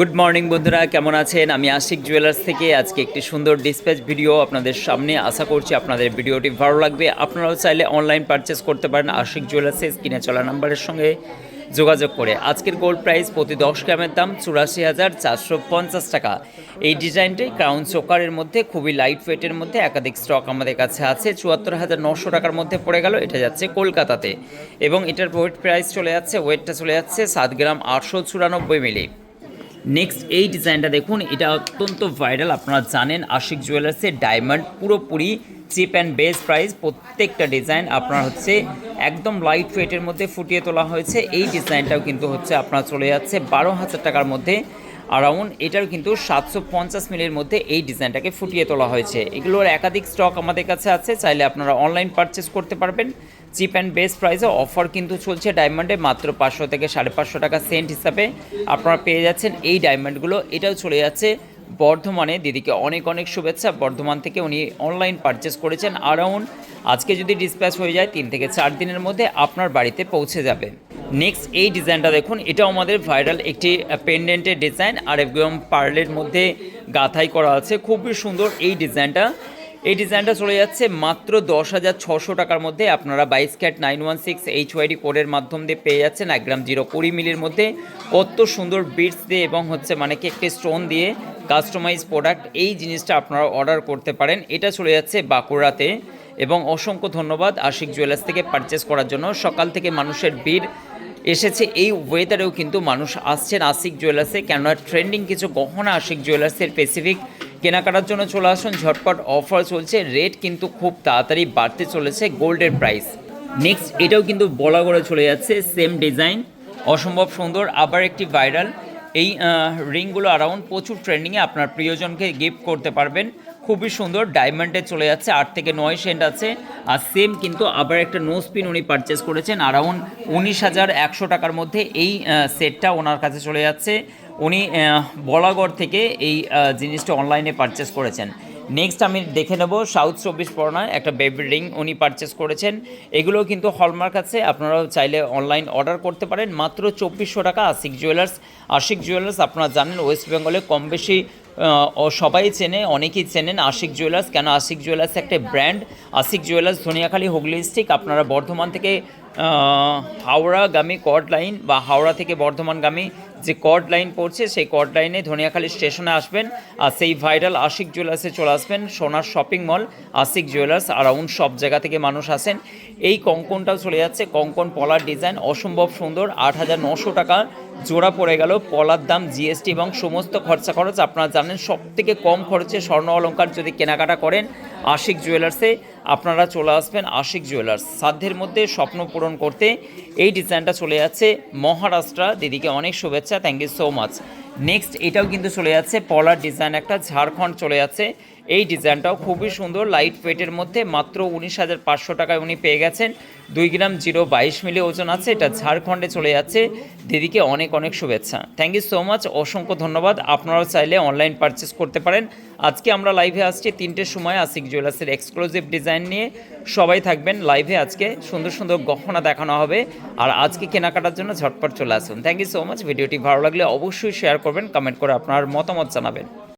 Good morning বন্ধুরা, কেমন আছেন? আমি আশিক জুয়েলার্স থেকে আজকে একটি সুন্দর ডিসপ্যাচ ভিডিও আপনাদের সামনে আশা করছি আপনাদের ভিডিওটি ভালো লাগবে। আপনারাও চাইলে অনলাইন পারচেস করতে পারেন আশিক জুয়েলার্সে কিনে চলা নাম্বারের সঙ্গে যোগাযোগ করে। আজকের গোল্ড প্রাইস প্রতি দশ গ্রামের দাম চুরাশি হাজার চারশো পঞ্চাশ টাকা। এই ডিজাইনটি ক্রাউন চোকারের মধ্যে, খুবই লাইট ওয়েটের মধ্যে, একাধিক স্টক আমাদের কাছে আছে। চুয়াত্তর হাজার নশো টাকার মধ্যে পড়ে গেল, এটা যাচ্ছে কলকাতাতে। এবং এটার ওয়েট প্রাইস চলে যাচ্ছে ওয়েটটা চলে যাচ্ছে সাত গ্রাম আটশো চুরানব্বই মিলি নেক্সট এই ডিজাইনটা দেখুন, এটা অত্যন্ত ভাইরাল আপনারা জানেন আশিক জুয়েলার্সের ডায়মন্ড পুরোপুরি চিপ অ্যান্ড বেস প্রাইস প্রত্যেকটা ডিজাইন আপনার হচ্ছে একদম লাইট ওয়েটের মধ্যে ফুটিয়ে তোলা হয়েছে। এই ডিজাইনটাও কিন্তু হচ্ছে আপনার চলে যাচ্ছে বারো হাজার টাকার মধ্যে। আরাউন্ড এটার কিন্তু সাতশো পঞ্চাশ মিলির মধ্যে এই ডিজাইনটাকে ফুটিয়ে তোলা হয়েছে। এগুলোর একাধিক স্টক আমাদের কাছে আছে, চাইলে আপনারা অনলাইন পারচেস করতে পারবেন। চিপ অ্যান্ড বেস্ট প্রাইসে অফার কিন্তু চলছে ডায়মন্ডে, মাত্র পাঁচশো থেকে সাড়ে পাঁচশো টাকা সেন্ট হিসাবে আপনারা পেয়ে যাচ্ছেন এই ডায়মন্ডগুলো। এটাও চলে যাচ্ছে বর্ধমানে। দিদিকে অনেক অনেক শুভেচ্ছা। বর্ধমান থেকে উনি অনলাইন পারচেস করেছেন। আরাউন্ড আজকে যদি ডিসপ্যাচ হয়ে যায়, তিন থেকে চার দিনের মধ্যে আপনার বাড়িতে পৌঁছে যাবে। নেক্সট এই ডিজাইনটা দেখুন। এটাও আমাদের ভাইরাল একটি পেন্ডেন্টের ডিজাইন আর একদম পার্লের মধ্যে গাথাই করা আছে। খুবই সুন্দর এই ডিজাইনটা এই ডিজাইনটা চলে যাচ্ছে মাত্র দশ হাজার ছশো টাকার মধ্যে। আপনারা বাইশ carat nine one six H UID কোডের মাধ্যম দিয়ে পেয়ে যাচ্ছেন এক গ্রাম জিরো কুড়ি মিলির মধ্যে। কত সুন্দর বিটস দিয়ে এবং হচ্ছে মানে কি একটি স্টোন দিয়ে কাস্টমাইজ প্রোডাক্ট এই জিনিসটা আপনারা অর্ডার করতে পারেন। এটা চলে যাচ্ছে বাঁকুড়াতে। এবং অসংখ্য ধন্যবাদ আশিক জুয়েলার্স থেকে পারচেস করার জন্য। সকাল থেকে মানুষের ভিড় এসেছে, এই ওয়েদারেও কিন্তু মানুষ আসছেন আশিক জুয়েলার্সে কেননা ট্রেন্ডিং কিছু গহনা আশিক জুয়েলার্সের স্পেসিফিক কেনাকাটার জন্য চলে আসুন, ঝটপট অফার চলছে। রেট কিন্তু খুব তাড়াতাড়ি বাড়তে চলেছে, গোল্ডের প্রাইস নেক্সট এটাও কিন্তু বলা করে চলে যাচ্ছে সেম ডিজাইন অসম্ভব সুন্দর, আবার একটি ভাইরাল এই রিংগুলো অ্যারাউন্ড প্রচুর ট্রেন্ডিংয়ে আপনার প্রিয়জনকে গিফট করতে পারবেন। খুবই সুন্দর ডায়মন্ডে চলে যাচ্ছে, আট থেকে নয় সেন্ট আছে। আর সেম কিন্তু আবার একটা নো স্পিন উনি পারচেস করেছেন অ্যারাউন্ড উনিশ হাজার একশো টাকার মধ্যে। এই সেটটা ওনার কাছে চলে যাচ্ছে। উনি বলাগড় থেকে এই জিনিসটা অনলাইনে পারচেস করেছেন। নেক্সট আমি দেখে নেব সাউথ চব্বিশ পরগনায় একটা বেবি রিং উনি পারচেস করেছেন। এগুলো কিন্তু হলমার্ক আছে, আপনারাও চাইলে অনলাইন অর্ডার করতে পারেন। মাত্র চব্বিশশো টাকা আশিক জুয়েলার্স আশিক জুয়েলার্স আপনারা জানেন ওয়েস্ট বেঙ্গলে কম বেশি সবাই চেনে, অনেকেই চেনেন আশিক জুয়েলার্স। কেন আশিক জুয়েলার্স একটা brand Ashiq jewellers, Dhaniakhali Hooghly district আপনারা বর্ধমান থেকে হাওড়াগামী কর্ড লাইন বা হাওড়া থেকে বর্ধমানগামী যে কর্ড লাইন পড়ছে, সেই কর্ড লাইনে ধনিয়াখালী স্টেশনে আসবেন। আর সেই ভাইরাল আশিক জুয়েলার্সে চলে আসবেন সোনার shopping mall Ashiq jewellers around সব জায়গা থেকে মানুষ আসেন। এই কঙ্কনটাও চলে যাচ্ছে, কঙ্কন পলার ডিজাইন অসম্ভব সুন্দর, আট হাজার নশো টাকা জোড়া পড়ে গেল, পলার দাম জিএসটি এবং সমস্ত খরচা খরচ আপনারা জানেন সব থেকে কম খরচে স্বর্ণ অলঙ্কার যদি কেনাকাটা করেন আশিক জুয়েলার্সে, আপনারা চলে আসবেন আশিক জুয়েলার্স। সাধ্যের মধ্যে স্বপ্ন পূরণ করতে এই ডিজাইনটা চলে যাচ্ছে মহারাষ্ট্র। দিদিকে অনেক শুভেচ্ছা thank you so much next এটাও কিন্তু চলে যাচ্ছে, পলার ডিজাইন একটা, ঝাড়খণ্ড চলে যাচ্ছে। এই ডিজাইনটাও খুবই সুন্দর লাইট ওয়েটের মধ্যে মাত্র উনিশ হাজার পাঁচশো টাকায় উনি পেয়ে গেছেন। দুই গ্রাম জিরো বাইশ মিলি ওজন আছে, এটা ঝাড়খণ্ডে চলে যাচ্ছে। দিদিকে অনেক অনেক শুভেচ্ছা। থ্যাংক ইউ সো মাচ অসংখ্য ধন্যবাদ। আপনারাও চাইলে অনলাইন পারচেস করতে পারেন। আজকে আমরা লাইভে আসছি তিনটের সময় আশিক জুয়েলার্সের এক্সক্লুসিভ ডিজাইন নিয়ে। সবাই থাকবেন লাইভে আজকে সুন্দর সুন্দর গহনা দেখানো হবে। আর আজকে কেনাকাটার জন্য ঝটপট চলে আসুন। থ্যাংক ইউ সো মাচ ভিডিওটি ভালো লাগলে অবশ্যই শেয়ার করবেন কমেন্ট করে আপনার মতামত জানাবেন।